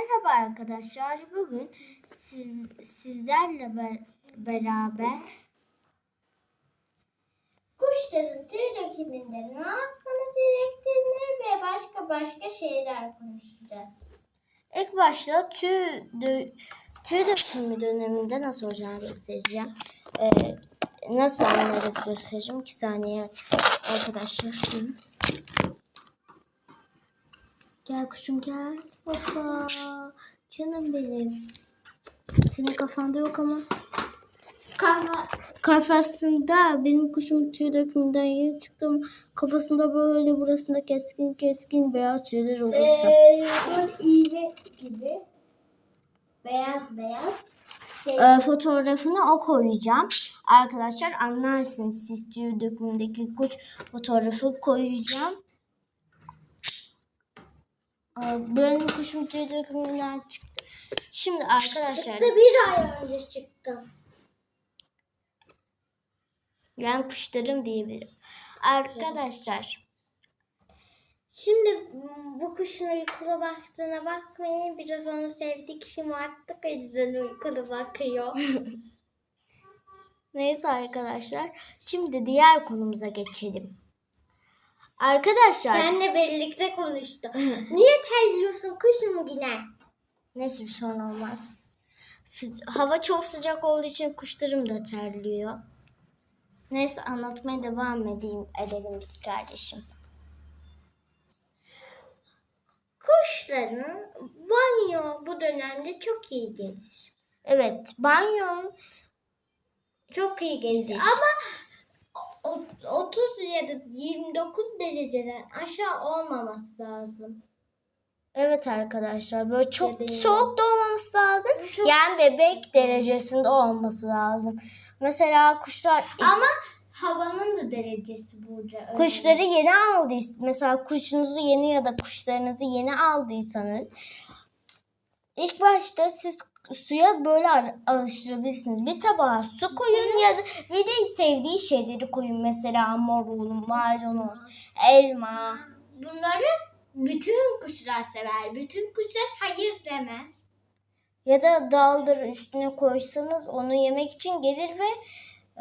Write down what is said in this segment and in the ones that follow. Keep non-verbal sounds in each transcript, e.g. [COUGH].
Merhaba arkadaşlar. Bugün siz, sizlerle be- beraber Kuşların tüy dökümünde ne yapmanız gerektiğini ve başka başka şeyler konuşacağız. ilk başta tüy, dö- tüy dökümü döneminde nasıl olacağını göstereceğim. Ee, nasıl anlarız göstereceğim. 2 saniye arkadaşlar. Hı. Gel kuşum gel. Hoppa. Canım benim. Senin kafanda yok ama. Kahve Kafasında benim kuşum tüy dökümünden yeni çıktım. Kafasında böyle burasında keskin keskin beyaz şeyler olursa. ee, iğne gibi beyaz beyaz şey. Ee, fotoğrafını o koyacağım. Arkadaşlar anlarsınız siz tüy dökümündeki kuş fotoğrafı koyacağım. Benim kuşum tüy dökümünden çıktı. Şimdi arkadaşlar Çıktı bir ay önce çıktı. ben kuşlarım diyebilirim. Arkadaşlar Şimdi bu kuşun uykulu baktığına bakmayın. Biraz onu sevdik, şımarttık. O yüzden uykulu bakıyor. [LAUGHS] Neyse arkadaşlar. Şimdi diğer konumuza geçelim. Arkadaşlar. Seninle birlikte konuştu. Niye terliyorsun kuşum yine? Neyse bir sorun olmaz. Hava çok sıcak olduğu için kuşlarım da terliyor. Neyse anlatmaya devam edeyim edelim biz kardeşim. Kuşların banyo bu dönemde çok iyi gelir. Evet banyo Çok iyi gelir. Ama 30 ya da 29 dereceden aşağı olmaması lazım. evet arkadaşlar böyle çok Bebeğim. soğuk da olmaması lazım. Çok- Yani bebek derecesinde olması lazım. Mesela kuşlar Ama havanın da derecesi burada. önemli. Kuşları yeni aldıysanız, mesela kuşunuzu yeni ya da kuşlarınızı yeni aldıysanız ilk başta siz suya böyle alıştırabilirsiniz. Bir tabağa su koyun ya da bir de sevdiği şeyleri koyun. Mesela marul, maydanoz, elma. Bunları bütün kuşlar sever. Bütün kuşlar hayır demez. Ya da daldır üstüne koysanız onu yemek için gelir ve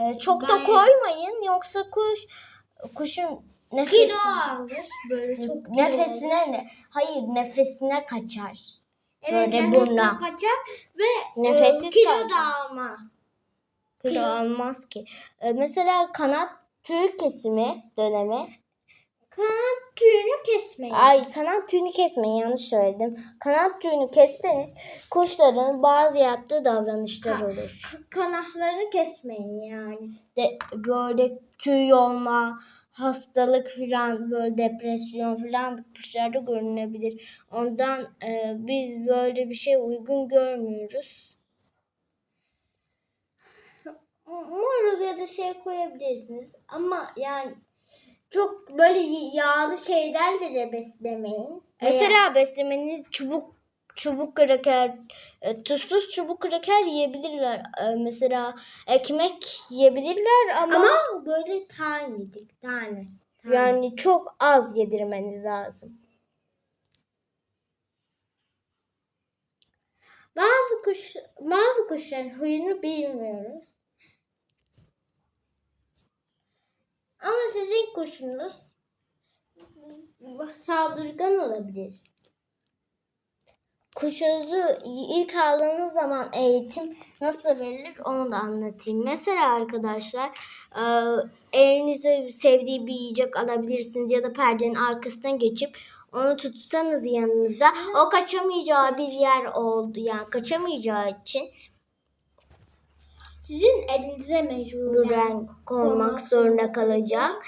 e, çok da Ben- koymayın. Yoksa kuş kuşun nefesi, Kilo alır. Böyle çok nefesine ne? Hayır nefesine kaçar. Evet, Böyle buruna. kaçar ve Nefessiz e, kilo kalır. da alma. Kilo Kilo. almaz ki. Ee, mesela kanat tüy kesimi dönemi. Kanat tüyünü kesmeyin. Ay kanat tüyünü kesmeyin yanlış söyledim. Kanat tüyünü kesseniz kuşların bazı yaptığı davranışlar Ha. olur. Kanatlarını kesmeyin yani. De, böyle tüy olma, hastalık falan, böyle depresyon falan kuşlarda görünebilir. Ondan e, biz böyle bir şey uygun görmüyoruz. Moroz ya da şey koyabilirsiniz. Ama yani çok böyle yağlı şeylerle de beslemeyin. Mesela beslemeniz çubuk çubuk kraker, e, tuzsuz çubuk kraker yiyebilirler. E, mesela ekmek yiyebilirler ama, Ama böyle tanecik tane. tane. yani çok az yedirmeniz lazım. Bazı kuş bazı kuşların huyunu bilmiyoruz. Ama sizin kuşunuz saldırgan olabilir. Kuşunuzu ilk aldığınız zaman eğitim nasıl verilir onu da anlatayım. Mesela arkadaşlar e, elinize sevdiği bir yiyecek alabilirsiniz ya da perdenin arkasından geçip onu tutsanız yanınızda o kaçamayacağı bir yer oldu yani kaçamayacağı için Sizin elinize mecburen konmak zorunda kalacak.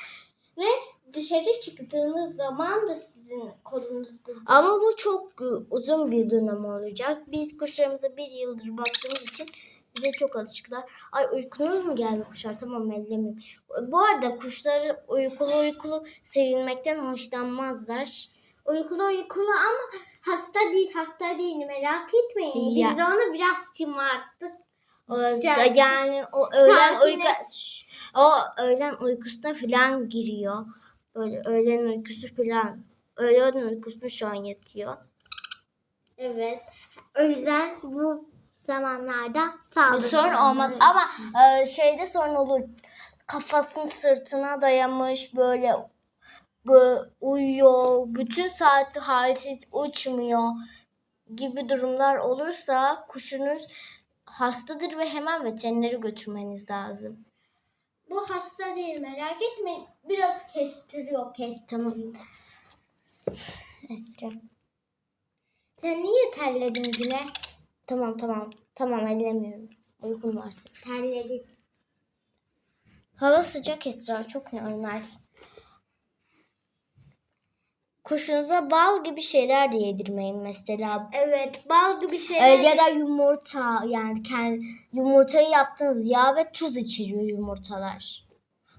ve dışarı çıktığınız zaman da sizin kolunuzda Ama bu çok e, uzun bir dönem olacak. Biz kuşlarımıza bir yıldır baktığımız için bize çok alışıklar. Ay uykunuz mu geldi kuşlar? Tamam ellemeyeyim. Bu arada kuşları uykulu uykulu sevilmekten hoşlanmazlar. uykulu uykulu ama hasta değil hasta değil merak etmeyin. Ya. Biz de onu biraz şımarttık. O, yani o öğlen uyku o öğlen uykusuna falan giriyor. Böyle öğlen uykusu falan. Öğlen uykusuna şu an yatıyor. Evet. O yüzden bu zamanlarda sağlıklı. sorun olmaz ama e, şeyde sorun olur. Kafasını sırtına dayamış böyle gö- uyuyor. Bütün saati halsiz uçmuyor gibi durumlar olursa kuşunuz hastadır ve hemen veterinere götürmeniz lazım. Bu hasta değil merak etmeyin. Biraz kestiriyor kestiriyor. Esra. Sen niye terledin yine? Tamam tamam. Tamam ellemiyorum. Uygun varsa. Terledin. Hava sıcak Esra çok normal. Kuşunuza bal gibi şeyler de yedirmeyin mesela. Evet bal gibi Ee, şeyler. ya da yumurta yani kendi yumurtayı yaptığınız yağ ve tuz içeriyor yumurtalar.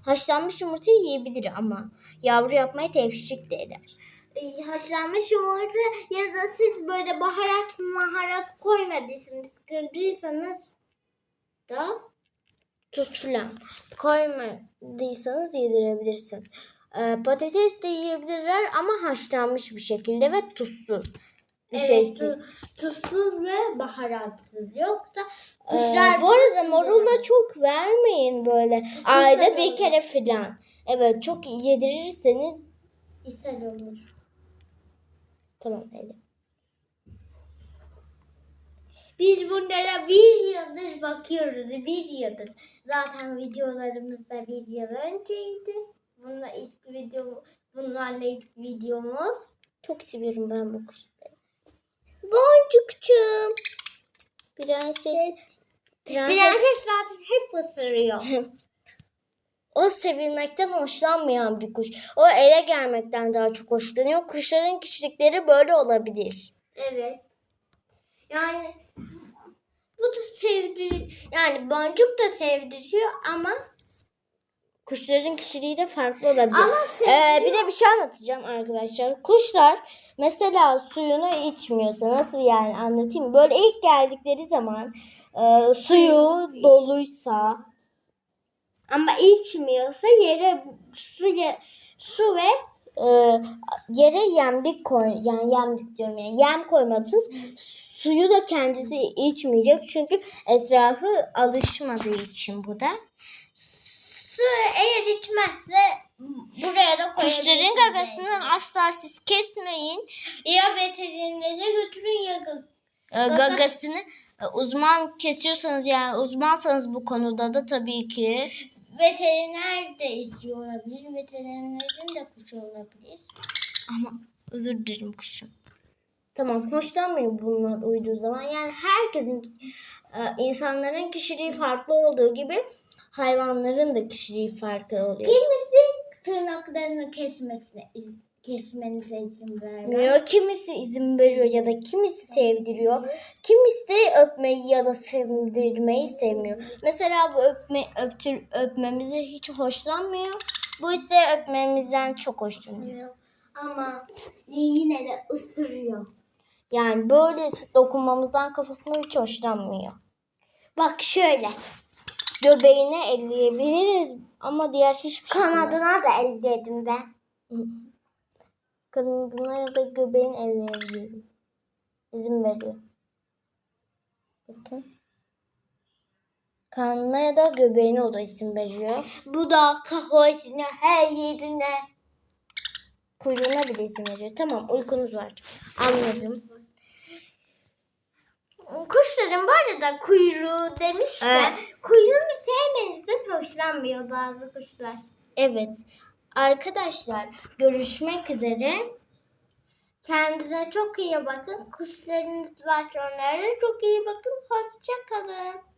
Haşlanmış yumurtayı yiyebilir ama yavru yapmayı tevşik de eder. e, haşlanmış yumurta ya da siz böyle baharat maharat koymadıysanız kırdıysanız da Tuz falan koymadıysanız yedirebilirsin. Ee, patates de yiyebilirler ama haşlanmış bir şekilde ve tuzsuz. Bir Evet, şeysiz. tuzsuz ve baharatsız. Yoksa Ee, kuşlar bu arada marul da çok vermeyin böyle. Ayda bir olur. kere falan. Evet çok yedirirseniz ishal olur. tamam öyle. Biz bunlara bir yıldır bakıyoruz. Bir yıldır. Zaten videolarımız da bir yıl önceydi. Bununla ilk video, bunlarla ilk videomuz. Çok seviyorum ben bu kuşları. Boncukçum. Prenses. Prenses. Prenses zaten hep ısırıyor. [LAUGHS] O sevilmekten hoşlanmayan bir kuş. O ele gelmekten daha çok hoşlanıyor. Kuşların kişilikleri böyle olabilir. evet. Yani bu da sevdir yani boncuk da sevdiriyor ama Kuşların kişiliği de farklı olabilir. Ama Ee, bir de bir şey anlatacağım arkadaşlar. Kuşlar mesela suyunu içmiyorsa nasıl yani anlatayım mı? Böyle ilk geldikleri zaman e, suyu doluysa ama içmiyorsa yere su ye- su ve e, yere yemlik koy yani yemlik diyorum yani yem koymalısınız. Suyu da kendisi içmeyecek çünkü etrafı alışmadığı için bu da. Su eğer içmezse buraya da koyabilirsiniz. Kuşların gagasını asla siz kesmeyin. ya veterinere götürün ya gag- E, gagasını e, uzman kesiyorsanız yani uzmansanız bu konuda da tabii ki veteriner de izliyor olabilir. Veterinerin de kuşu olabilir. ama özür dilerim kuşum. Tamam hoşlanmıyor bunlar uyduğu zaman. Yani herkesin e, insanların kişiliği farklı olduğu gibi hayvanların da kişiliği farklı oluyor. Kimisi tırnaklarını kesmesine kesmenize izin vermez. Bilmiyor. Kimisi izin veriyor ya da kimisi sevdiriyor. Kimisi de öpmeyi ya da sevdirmeyi sevmiyor. Mesela bu öpme, öptür, öpmemizi hiç hoşlanmıyor. Bu ise öpmemizden çok hoşlanıyor. Ama yine de ısırıyor. Yani böyle dokunmamızdan kafasında hiç hoşlanmıyor. Bak şöyle. Göbeğine elleyebiliriz ama diğer hiçbir şey Kanadına da elledim ben. Kanadına ya da göbeğini elleyebilirim. İzin veriyor. Bakın. Karnına ya da göbeğine o da izin veriyor. Bu da kafasına her yerine. Kuyruğuna bile izin veriyor. Tamam uykunuz var. Anladım. Kuşların bu arada kuyruğu demişken Evet. kuyruğunu sevmenizden hoşlanmıyor bazı kuşlar. Evet. Arkadaşlar görüşmek üzere. Kendinize çok iyi bakın. Kuşlarınız var onlara çok iyi bakın. Hoşça kalın.